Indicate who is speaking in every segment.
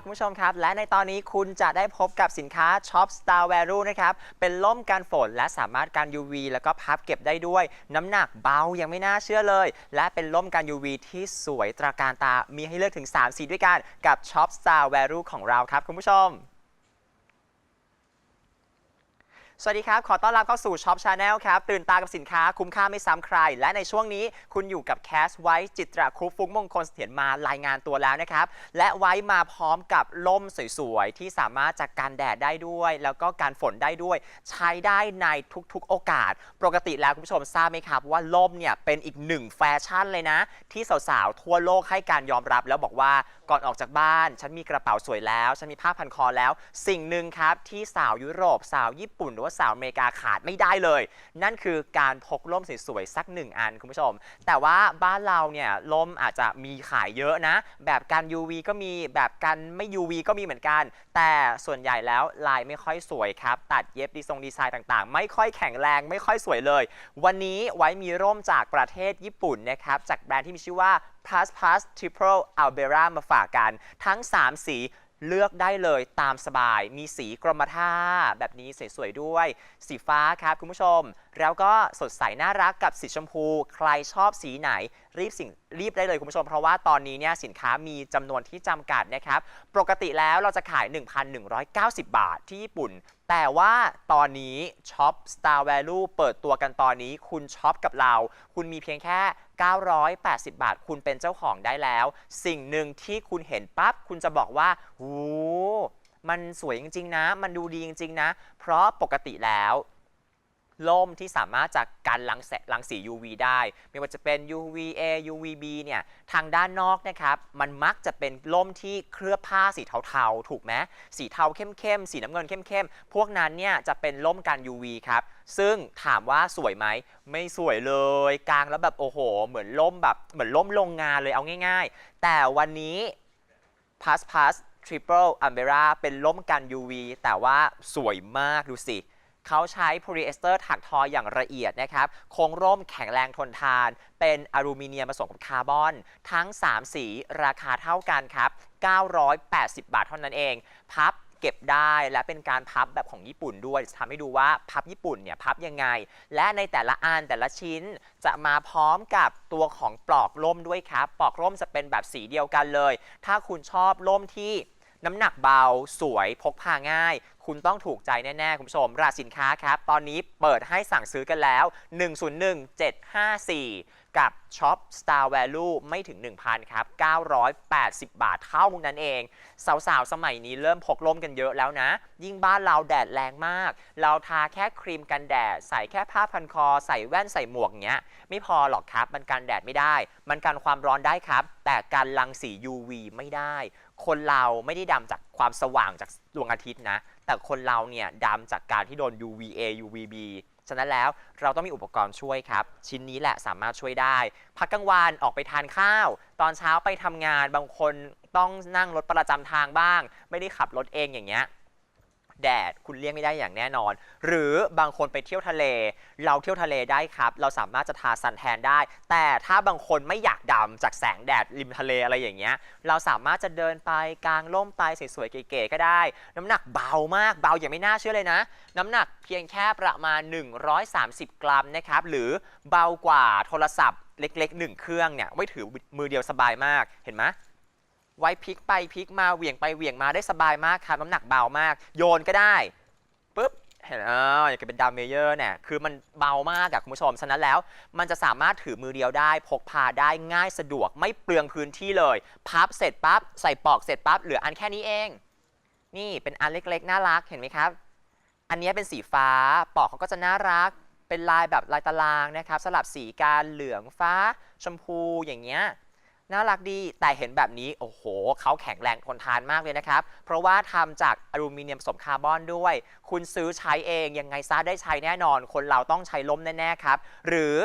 Speaker 1: คุณผู้ชมครับ และในตอนนี้คุณจะได้พบกับสินค้า Shop Star Value นะครับ เป็นล่มกันฝนและสามารถกัน UV แล้วก็พับเก็บได้ด้วย น้ำหนักเบายังไม่น่าเชื่อเลย และเป็นล่มกัน UV ที่สวยตระการตา มีให้เลือกถึง 3 สีด้วยกันกับ Shop Star Value ของเราครับคุณผู้ชม สวัสดีครับ ขอต้อนรับเข้าสู่ Shop Channel ครับ ตื่นตากับสินค้าคุ้มค่าไม่ซ้ำใคร และในช่วงนี้คุณอยู่กับแคสไว้จิตราครุฟุ้งมงคลเสถียรมารายงานตัวแล้วนะครับ และไว้มาพร้อมกับล่มสวยๆ ที่สามารถจากการแดดได้ด้วย แล้วก็การฝนได้ด้วย ใช้ได้ในทุกๆโอกาส ปกติแล้วคุณผู้ชมทราบไหมครับ ว่าล่มเนี่ยเป็นอีกหนึ่งแฟชั่นเลยนะ ที่สาวๆทั่วโลกให้การยอมรับ แล้วบอกว่าก่อนออกจากบ้าน ฉันมีกระเป๋าสวยแล้ว ฉันมีผ้าพันคอแล้ว สิ่งหนึ่งครับที่สาวยุโรปสาวญี่ปุ่นรือว่าสาวอเมริกาขาดไม่ได้เลย นั่นคือการพกร่มสวยๆสักหนึ่งอันคุณผู้ชม แต่ว่าบ้านเราเนี่ยร่มอาจจะมีขายเยอะนะ แบบกัน UV ก็มีแบบกันไม่ UV ก็มีเหมือนกัน แต่ส่วนใหญ่แล้วลายไม่ค่อยสวยครับ ตัดเย็บดีทรงดีไซน์ต่างๆ ไม่ค่อยแข็งแรงไม่ค่อยสวยเลย วันนี้ไว้มีร่มจากประเทศญี่ปุ่นนะครับจากแบรนด์ที่มีชื่อว่า Plus Plus Triple Albera มาฝากกัน ทั้ง 3 สี เลือกได้เลยตามสบาย มีสีกรมท่าแบบนี้สวยๆด้วย สีฟ้าครับคุณผู้ชม แล้วก็สดใสน่ารักกับสีชมพู ใครชอบสีไหน รีบสิ่งรีบได้เลยคุณผู้ชม เพราะว่าตอนนี้เนี่ยสินค้ามีจำนวนที่จำกัดนะครับ ปกติแล้วเราจะขาย 1,190 บาทที่ญี่ปุ่น แต่ว่าตอนนี้ช็อป Star Value เปิดตัวกันตอนนี้คุณช็อปกับเรา คุณมีเพียงแค่ 980 บาท คุณเป็นเจ้าของได้แล้ว สิ่งหนึ่งที่คุณเห็นปั๊บ คุณจะบอกว่าหูมันสวยจริง ๆ นะ มันดูดีจริง ๆ นะ เพราะปกติแล้ว ล่มที่สามารถจากการรังแสรังสี UV ได้ ไม่ว่าจะเป็น UVA UVB เนี่ยทางด้านนอกนะครับ มันมักจะเป็นล่มที่เคลือบผ้าสีเทาๆ ถูกไหมสีเทาเข้มๆ สีน้ำเงินเข้มๆ พวกนั้นเนี่ยจะเป็นล่มกัน UV ครับ ซึ่งถามว่าสวยไหม ไม่สวยเลยกลางแล้วแบบโอ้โห เหมือนล่มแบบเหมือนล่มโรงงานเลยเอาง่าย ๆ แต่วันนี้ Plus Plus Triple Umbrella เป็นล่มกัน UV แต่ว่าสวยมากดูสิ เขาใช้โพลีเอสเตอร์ถักทออย่างละเอียดนะครับโครงร่มแข็งแรงทนทาน เป็นอลูมิเนียมผสมกับคาร์บอน ทั้ง 3 สีราคาเท่ากันครับ 980 บาทเท่านั้นเอง พับเก็บได้และเป็นการพับแบบของญี่ปุ่นด้วยจะทำให้ดูว่าพับญี่ปุ่นเนี่ยพับยังไง และในแต่ละอันแต่ละชิ้นจะมาพร้อมกับตัวของปลอกล่มด้วยครับ ปลอกล่มจะเป็นแบบสีเดียวกันเลย ถ้าคุณชอบล่มที่ น้ำหนักเบา สวยพกพาง่าย คุณต้องถูกใจแน่ ๆ คุณผู้ชม ราคาสินค้าครับ ตอนนี้เปิดให้สั่งซื้อกันแล้ว 101754 กับช็อป Star Value ไม่ถึง 1,000 ครับ 980 บาทเท่านั้นเอง สาวๆ สมัยนี้เริ่มพกล่มกันเยอะแล้วนะ ยิ่งบ้านเราแดดแรงมาก เราทาแค่ครีมกันแดด ใส่แค่ผ้าพันคอ ใส่แว่นใส่หมวกเงี้ย ไม่พอหรอกครับ มันกันแดดไม่ได้ มันกันความร้อนได้ครับ แต่กันรังสี UV ไม่ได้ คนเราไม่ได้ดำจากความสว่างจากดวงอาทิตย์นะ แต่คนเราเนี่ยดำจากการที่โดน UVA UVB ฉะนั้นแล้วเราต้องมีอุปกรณ์ช่วยครับ ชิ้นนี้แหละสามารถช่วยได้ พักกลางวันออกไปทานข้าว ตอนเช้าไปทำงานบางคนต้องนั่งรถประจำทางบ้าง ไม่ได้ขับรถเองอย่างเงี้ย แดดคุณเลี่ยงไม่ได้อย่างแน่นอน หรือบางคนไปเที่ยวทะเล เราเที่ยวทะเลได้ครับ เราสามารถจะทาซันแทนได้ แต่ถ้าบางคนไม่อยากดำจากแสงแดดริมทะเลอะไรอย่างเงี้ย เราสามารถจะเดินไปกลางร่มไปสวยๆเก๋ๆก็ได้ น้ำหนักเบามากเบาอย่างไม่น่าเชื่อเลยนะ น้ำหนักเพียงแค่ประมาณ 130 กรัมนะครับหรือเบากว่าโทรศัพท์เล็กๆหนึ่งเครื่องเนี่ยไว้ถือมือเดียวสบายมากเห็นไหม ไว้พลิกไปพลิกมาเหวี่ยงไปเหวี่ยงมาได้สบายมากครับน้ำหนักเบามาก โยนก็ได้ปุ๊บเห็นอออย่างกับเป็นดามเมเยอร์เนี่ยคือมันเบามากอะคุณผู้ชม ฉะนั้นแล้ว มันจะสามารถถือมือเดียวได้ พกพาได้ง่ายสะดวกไม่เปลืองพื้นที่เลย พับเสร็จปั๊บ ใส่ปลอกเสร็จปั๊บ เหลืออันแค่นี้เอง นี่เป็นอันเล็กๆ น่ารักเห็นไหมครับ อันนี้เป็นสีฟ้าปลอกเขาก็จะน่ารัก เป็นลายแบบลายตารางนะครับ สลับสีการเหลืองฟ้า ชมพูอย่างเงี้ย น่ารักดีแต่เห็นแบบนี้ โอ้โหเขาแข็งแรงทนทานมากเลยนะครับ เพราะว่าทำจากอลูมิเนียมผสมคาร์บอนด้วย คุณซื้อใช้เองยังไงซะได้ใช้แน่นอน คนเราต้องใช้ล้มแน่ๆครับ หรือ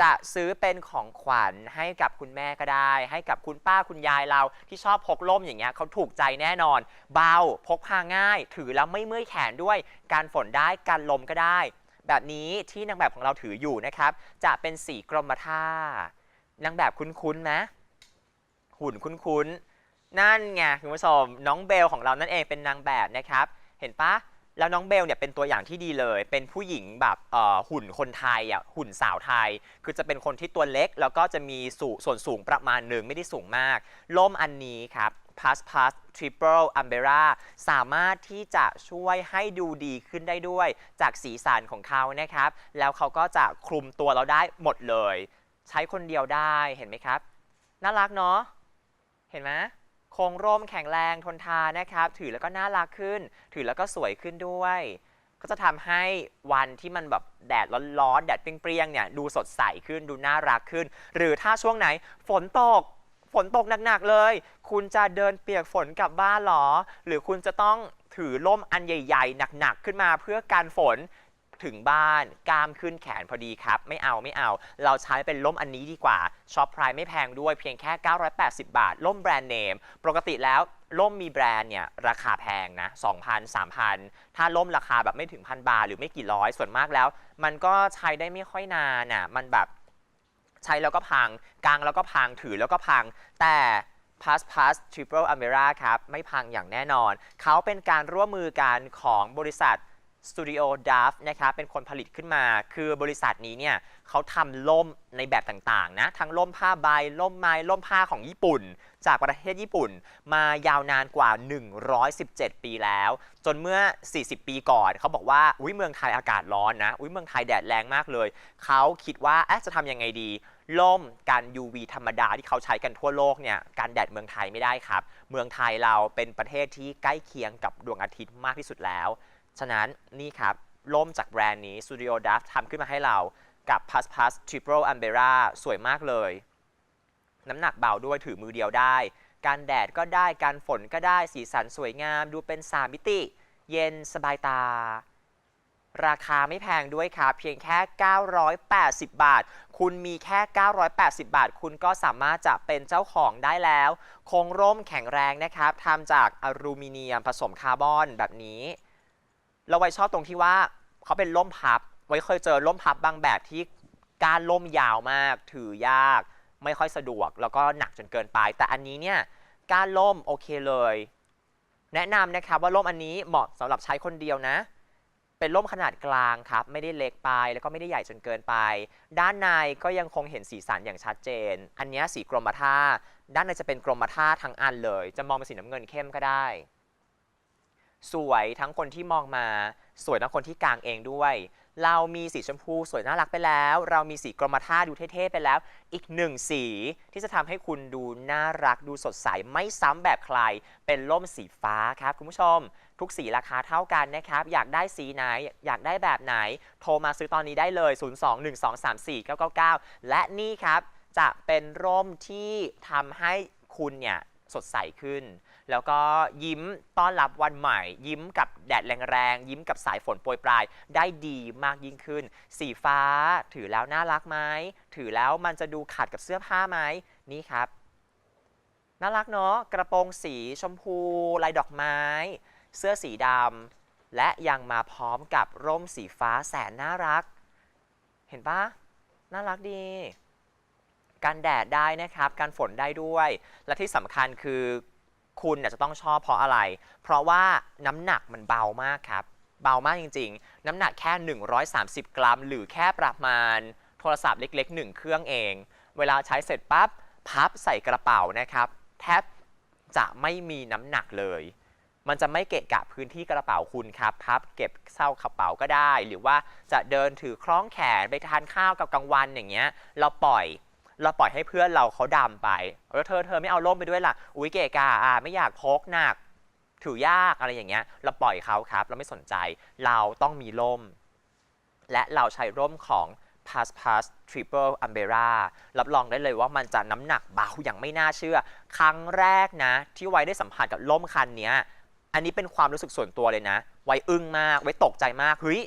Speaker 1: จะซื้อเป็นของขวัญให้กับคุณแม่ก็ได้ ให้กับคุณป้าคุณยายเราที่ชอบพกล่มอย่างเงี้ยเขาถูกใจแน่นอน เบาพกพาง่าย ถือแล้วไม่เมื่อยแขนด้วย การฝนได้การลมก็ได้ แบบนี้ที่นางแบบของเราถืออยู่นะครับ จะเป็นสีกรมท่านางแบบคุ้นๆไหม หุ่นคุ้นๆ นั่นไงคุณผู้ชมน้องเบลของเรานั่นเองเป็นนางแบบนะครับ เห็นปะแล้วน้องเบลเนี่ยเป็นตัวอย่างที่ดีเลย เป็นผู้หญิงแบบหุ่นคนไทยอะหุ่นสาวไทย คือจะเป็นคนที่ตัวเล็ก แล้วก็จะมีสูส่วนสูงประมาณหนึ่งไม่ได้สูงมาก ล่มอันนี้ครับ Pass Pass Triple Umbrella สามารถที่จะช่วยให้ดูดีขึ้นได้ด้วยจากสีสันของเขานะครับ แล้วเขาก็จะคลุมตัวเราได้หมดเลย ใช้คนเดียวได้เห็นไหมครับ น่ารักเนาะ เห็นไหมโครงร่มแข็งแรงทนทานนะครับ ถือแล้วก็น่ารักขึ้น ถือแล้วก็สวยขึ้นด้วย ก็จะทำให้วันที่มันแบบแดดร้อนๆแดดเปรี้ยงๆเนี่ยดูสดใสขึ้นดูน่ารักขึ้น หรือถ้าช่วงไหนฝนตกฝนตกหนักๆเลย คุณจะเดินเปียกฝนกลับบ้านหรอ หรือคุณจะต้องถือร่มอันใหญ่ ๆ หนักๆขึ้นมาเพื่อการฝน ถึงบ้านกล้ามขึ้นแขนพอดีครับ ไม่เอาไม่เอา เราใช้เป็นล่มอันนี้ดีกว่าช็อปไพรไม่แพงด้วยเพียงแค่ 980 บาท ล่มแบรนด์เนม ปกติแล้วล่มมีแบรนด์เนี่ยราคาแพงนะ 2,000 3,000 ถ้าล่มราคาแบบไม่ถึงพันบาทหรือไม่กี่ร้อยส่วนมากแล้ว มันก็ใช้ได้ไม่ค่อยนานน่ะมันแบบใช้แล้วก็พังกางแล้วก็พังถือแล้วก็พังแต่ Pass Pass Triple Umbrella ครับ ไม่พังอย่างแน่นอน เขาเป็นการร่วมมือกันของบริษัท Studio d a f นะครับเป็นคนผลิตขึ้นมา คือบริษัทนี้เนี่ยเขาทำล่มในแบบต่างๆนะ ทั้งล่มผ้าใบล่มไม้ล่มผ้าของญี่ปุ่น จากประเทศญี่ปุ่นมายาวนานกว่า 117 ปีแล้ว จนเมื่อ 40 ปีก่อนเขาบอกว่าอุ้ยเมืองไทยอากาศร้อนนะอุ้ยเมืองไทยแดดแรงมากเลย เขาคิดว่าจะทำยังไงดีล่มกัน UV ธรรมดาที่เขาใช้กันทั่วโลกเนี่ยการแดดเมืองไทยไม่ได้ครับ เมืองไทยเราเป็นประเทศที่ใกล้เคียงกับดวงอาทิตย์มากที่สุดแล้ว ฉะนั้นนี่ครับล่มจากแบรนด์นี้ Studio d a f ทำขึ้นมาให้เรากับ Pass Pass Triple Umbrella สวยมากเลย น้ำหนักเบาด้วยถือมือเดียวได้ การแดดก็ได้การฝนก็ได้สีสันสวยงาม ดูเป็น3มิติ เย็นสบายตา ราคาไม่แพงด้วยครับ เพียงแค่ 980 บาท คุณมีแค่ 980 บาท คุณก็สามารถจะเป็นเจ้าของได้แล้ว คงร่มแข็งแรงนะครับทำจากอลูมิเนียมผสมคาร์บอนแบบนี้ เราไว้ชอบตรงที่ว่าเขาเป็นล่มพับ ไว้เคยเจอล่มพับบางแบบที่การล่มยาวมากถือยาก ไม่ค่อยสะดวก แล้วก็หนักจนเกินไป แต่อันนี้เนี่ยการล่มโอเคเลย แนะนำนะครับว่าล่มอันนี้เหมาะสำหรับใช้คนเดียวนะ เป็นร่มขนาดกลางครับ ไม่ได้เล็กไปแล้วก็ไม่ได้ใหญ่จนเกินไป ด้านในก็ยังคงเห็นสีสันอย่างชัดเจน อันนี้สีกรมท่าด้านในจะเป็นกรมท่าทั้งอันเลย จะมองเป็นสีน้ำเงินเข้มก็ได้ สวยทั้งคนที่มองมา สวยทั้งคนที่กางเองด้วย เรามีสีชมพูสวยน่ารักไปแล้ว เรามีสีกรมท่าดูเท่ๆไปแล้ว อีกหนึ่งสีที่จะทำให้คุณดูน่ารักดูสดใสไม่ซ้ำแบบใคร เป็นล่มสีฟ้าครับคุณผู้ชม ทุกสีราคาเท่ากันนะครับ อยากได้สีไหน อยากได้แบบไหน โทรมาซื้อตอนนี้ได้เลย 021234999 และนี่ครับจะเป็นร่มที่ทำให้คุณเนี่ยสดใสขึ้น แล้วก็ยิ้มต้อนรับวันใหม่ ยิ้มกับแดดแรงๆ ยิ้มกับสายฝนโปรยปลาย ได้ดีมากยิ่งขึ้น สีฟ้าถือแล้วน่ารักไหมถือแล้วมันจะดูขัดกับเสื้อผ้าไหมนี่ครับน่ารักเนาะกระโปรงสีชมพูลายดอกไม้ เสื้อสีดำและยังมาพร้อมกับร่มสีฟ้าแสนน่ารัก เห็นปะน่ารักดีกันแดดได้นะครับกันฝนได้ด้วย และที่สำคัญคือ คุณจะต้องชอบเพราะอะไร เพราะว่าน้ำหนักมันเบามากครับ เบามากจริง ๆ น้ำหนักแค่ 130 กรัม หรือแค่ประมาณโทรศัพท์เล็กๆ 1 เครื่องเอง เวลาใช้เสร็จปั๊บพับใส่กระเป๋านะครับ แทบจะไม่มีน้ำหนักเลย มันจะไม่เกะกะพื้นที่กระเป๋าคุณครับพับเก็บเข้ากระเป๋าก็ได้ หรือว่าจะเดินถือคล้องแขนไปทานข้าวกับกลางวันอย่างเงี้ย เราปล่อย เราปล่อยให้เพื่อนเราเขาดำไปแล้วเธอเธอไม่เอาร่มไปด้วยล่ะอุ้ยเกกะอะไม่อยากพกหนักถือยากอะไรอย่างเงี้ย เราปล่อยเขาครับ เราไม่สนใจเราต้องมีร่ม และเราใช้ร่มของ Pass Pass Triple Umbrella รับรองได้เลยว่ามันจะน้ำหนักเบาอย่างไม่น่าเชื่อ ครั้งแรกนะ ที่ไว้ได้สัมผัสกับร่มคันนี้อันนี้เป็นความรู้สึกส่วนตัวเลยนะ ไว้อึ้งมาก ไว้ตกใจมาก เฮ้ย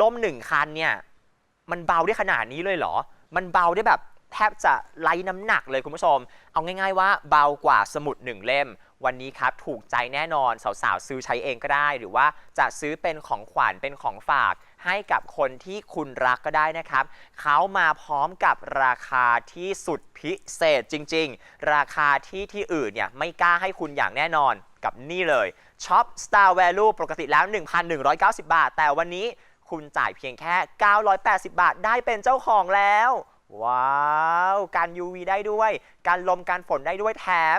Speaker 1: ร่มหนึ่งคันเนี่ย มันเบาได้ขนาดนี้เลยเหรอ มันเบาได้แบบ แทบจะไร้น้ำหนักเลยคุณผู้ชม เอาง่าย ๆ ว่าเบากว่าสมุดหนึ่งเล่ม วันนี้ครับถูกใจแน่นอนสาวๆ ซื้อใช้เองก็ได้ หรือว่าจะซื้อเป็นของขวัญเป็นของฝาก ให้กับคนที่คุณรักก็ได้นะครับ เขามาพร้อมกับราคาที่สุดพิเศษจริง ๆ ราคาที่ที่อื่นเนี่ยไม่กล้าให้คุณอย่างแน่นอนกับนี่เลยช็อป Star Value ปกติแล้ว 1,190 บาท แต่วันนี้คุณจ่ายเพียงแค่ 980 บาทได้เป็นเจ้าของแล้ว ว้าวการ UV ได้ด้วยการลมการฝนได้ด้วยแถม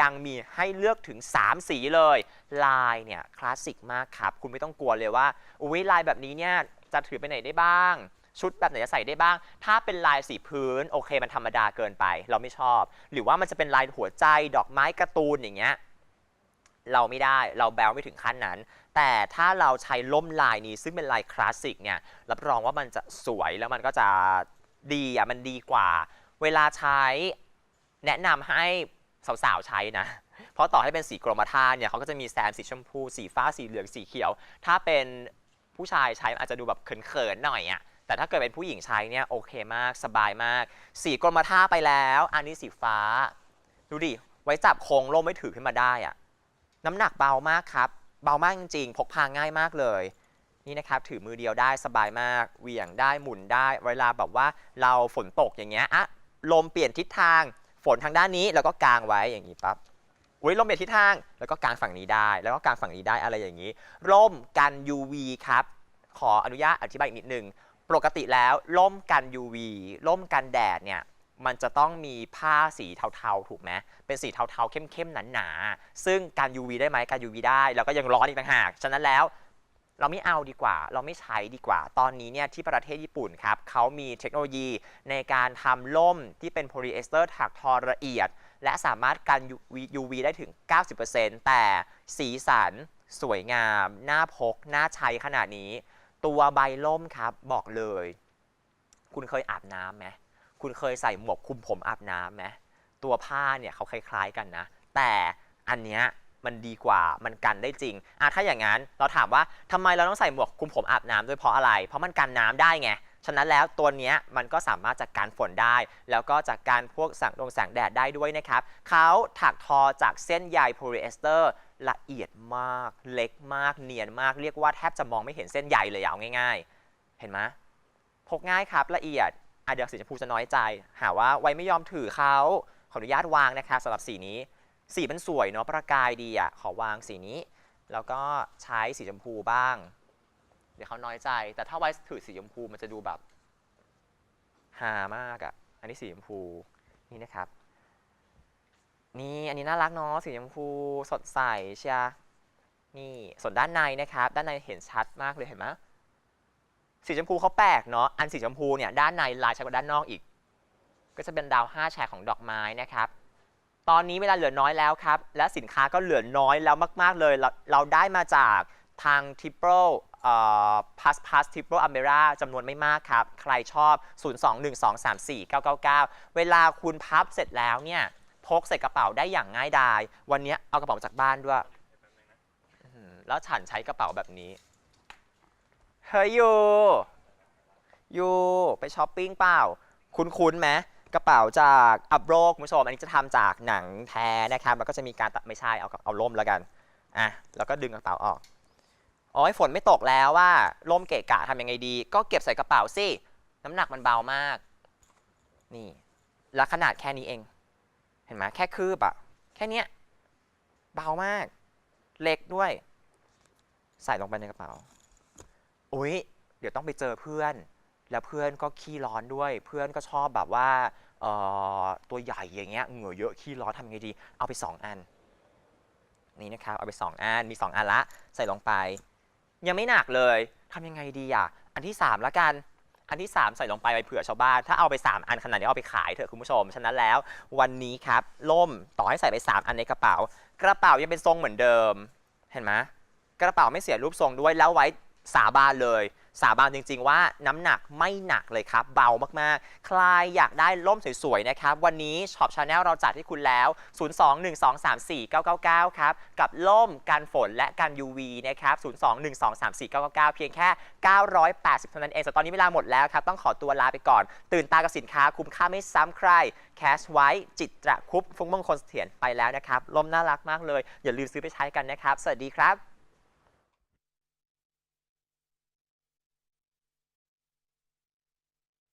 Speaker 1: ยังมีให้เลือกถึง 3 สีเลย ลายเนี่ยคลาสสิกมากครับ คุณไม่ต้องกลัวเลยว่าอุ้ยลายแบบนี้เนี่ยจะถือไปไหนได้บ้าง ชุดแบบไหนจะใส่ได้บ้าง ถ้าเป็นลายสีพื้นโอเคมันธรรมดาเกินไป เราไม่ชอบ หรือว่ามันจะเป็นลายหัวใจดอกไม้การ์ตูนอย่างเงี้ยเราไม่ได้เราแบลไม่ถึงขั้นนั้น แต่ถ้าเราใช้ล่มลายนี้ซึ่งเป็นลายคลาสสิกเนี่ยรับรองว่ามันจะสวยแล้วมันก็จะ ดีอะมันดีกว่า เวลาใช้แนะนำให้สาวๆใช้นะ เพราะต่อให้เป็นสีกรมท่าเนี่ยเขาก็จะมีแซมสีชมพู สีฟ้าสีเหลืองสีเขียว ถ้าเป็นผู้ชายใช้อาจจะดูแบบเขินๆหน่อยอะแต่ถ้าเกิดเป็นผู้หญิงใช้เนี่ยโอเคมากสบายมาก สีกรมท่าไปแล้ว อันนี้สีฟ้า ดูดิ ไว้จับโครงล่มไม่ถือขึ้นมาได้อะน้ำหนักเบามากครับ เบามากจริงๆ พกพาง่ายมากเลย นี่นะครับถือมือเดียวได้สบายมากเหวี่ยงได้หมุนได้ เวลาแบบว่าเราฝนตกอย่างเงี้ยอะลมเปลี่ยนทิศทางฝนทางด้านนี้แล้วก็กางไว้อย่างนี้ปั๊บอุ้ยลมเปลี่ยนทิศทางแล้วก็กางฝั่งนี้ได้ แล้วก็กางฝั่งนี้ได้อะไรอย่างนี้ร่มกัน UV ครับ ขออนุญาตอธิบายอีกนิดนึงปกติแล้วร่มกัน UV ร่มกันแดดเนี่ยมันจะต้องมีผ้าสีเทาๆ ถูกไหมเป็นสีเทาๆ เข้มๆ หนาๆ ซึ่งการ UV ได้ไหมการ UV ได้ แล้วก็ยังร้อนอีกต่างหาก ฉะนั้นแล้ว เราไม่เอาดีกว่า เราไม่ใช้ดีกว่า ตอนนี้เนี่ยที่ประเทศญี่ปุ่นครับเขามีเทคโนโลยีในการทำล่มที่เป็นโพลีเอสเตอร์ถักทอละเอียด และสามารถกัน UV ได้ถึง 90%แต่สีสันสวยงาม น่าพก น่าใช้ขนาดนี้ ตัวใบล่มครับบอกเลย คุณเคยอาบน้ำไหมคุณเคยใส่หมวกคุมผมอาบน้ำไหมตัวผ้าเนี่ยเขาคล้าย ๆ กันนะ แต่อันเนี้ย มันดีกว่ามันกันได้จริงอะถ้าอย่างนั้นเราถามว่าทำไมเราต้องใส่หมวกคุมผมอาบน้ำด้วยเพราะอะไร เพราะมันกันน้ำได้ไงฉะนั้นแล้วตัวนี้มันก็สามารถจัดการฝนได้ แล้วก็จากการพวกแสงดวงแสงแดดได้ด้วยนะครับเขาถักทอจากเส้นใยโพลีเอสเตอร์ละเอียดมาก เล็กมาก เนียนมาก เรียกว่าแทบจะมองไม่เห็นเส้นใยเลยเอาง่าย ๆ เห็นไหมพกง่ายครับละเอียดอะเดี๋ยวสีชมพูจะน้อยใจ หาว่าไว้ไม่ยอมถือเขาขออนุญาตวางนะครับสำหรับสีนี้ สีมันสวยเนาะประกายดีอะขอวางสีนี้ แล้วก็ใช้สีชมพูบ้าง เดี๋ยวเขาน้อยใจ แต่ถ้าไว้ถือสีชมพูมันจะดูแบบฮามากอะ อันนี้สีชมพูนี่นะครับ นี่อันนี้น่ารักเนาะสีชมพูสดใสเชียนี่ส่วนด้านในนะครับ ด้านในเห็นชัดมากเลยเห็นไหมสีชมพูเขาแปลกเนาะอันสีชมพูเนี่ยด้านในลายชัดกว่าด้านนอกอีก ก็จะเป็นดาว5แฉกของดอกไม้นะครับ ตอนนี้เวลาเหลือน้อยแล้วครับ และสินค้าก็เหลือน้อยแล้วมาก ๆ เลยเราเราได้มาจากทาง t i p r o เอ่อ Pass Pass t i p r o a m e r a จำนวนไม่มากครับ ใครชอบ 021234999 เวลาคุณพับเสร็จแล้วเนี่ย พกใส่กระเป๋าได้อย่างง่ายดาย วันนี้เอากระเป๋าจากบ้านด้วย แล้วฉันใช้กระเป๋าแบบนี้ เฮ้ยยูยูไปช้อปปิ้งเปล่า คุ้นๆไหม กระเป๋าจากอับโรคุณผู้ชม อันนี้จะทำจากหนังแท้นะครับ แล้วก็จะมีการตัดไม่ใช่เอาเอาล่มแล้วกันอะแล้วก็ดึงกระเป๋าออกอ๋อฝนไม่ตกแล้วว่าล่มเกะกะทำยังไงดี ก็เก็บใส่กระเป๋าสิน้ำหนักมันเบามาก นี่แล้วขนาดแค่นี้เอง เห็นไหมแค่คืบอะแค่เนี้ยเบามาก เล็กด้วย ใส่ลงไปในกระเป๋า อุ๊ยเดี๋ยวต้องไปเจอเพื่อน แล้วเพื่อนก็ขี้ร้อนด้วย เพื่อนก็ชอบแบบว่าตัวใหญ่อย่างเงี้ยเหงื่อเยอะขี้ร้อนทำไงดี เอาไป 2 อัน นี่นะครับ เอาไป 2 อัน มี 2 อันละ ใส่ลงไป ยังไม่หนักเลยทำยังไงดีอะ อันที่ 3 ละกัน อันที่ 3 ใส่ลงไปไปเผื่อชาวบ้าน ถ้าเอาไป 3 อันขนาดนี้เอาไปขายเถอะคุณผู้ชม ฉะนั้นแล้ววันนี้ครับล่มต่อให้ใส่ไป 3 อันในกระเป๋า กระเป๋ายังเป็นทรงเหมือนเดิม เห็นไหมกระเป๋าไม่เสียรูปทรงด้วยแล้วไว้สาบานเลย สาบานจริง ๆ ว่าน้ำหนักไม่หนักเลยครับ เบามากๆ ใครอยากได้ล่มสวยๆ นะครับ วันนี้ช็อปชาแนลเราจัดให้คุณแล้ว 021234999 ครับ กับล่มกันฝนและกัน UV นะครับ 021234999 เพียงแค่ 980เท่านั้นเองแต่ตอนนี้เวลาหมดแล้วครับ ต้องขอตัวลาไปก่อน ตื่นตากับสินค้าคุ้มค่าไม่ซ้ำใครแคชไว้จิตระคุปฟุ้งมงคลเสถียรไปแล้วนะครับล่มน่ารักมากเลย อย่าลืมซื้อไปใช้กันนะครับ สวัสดีครับ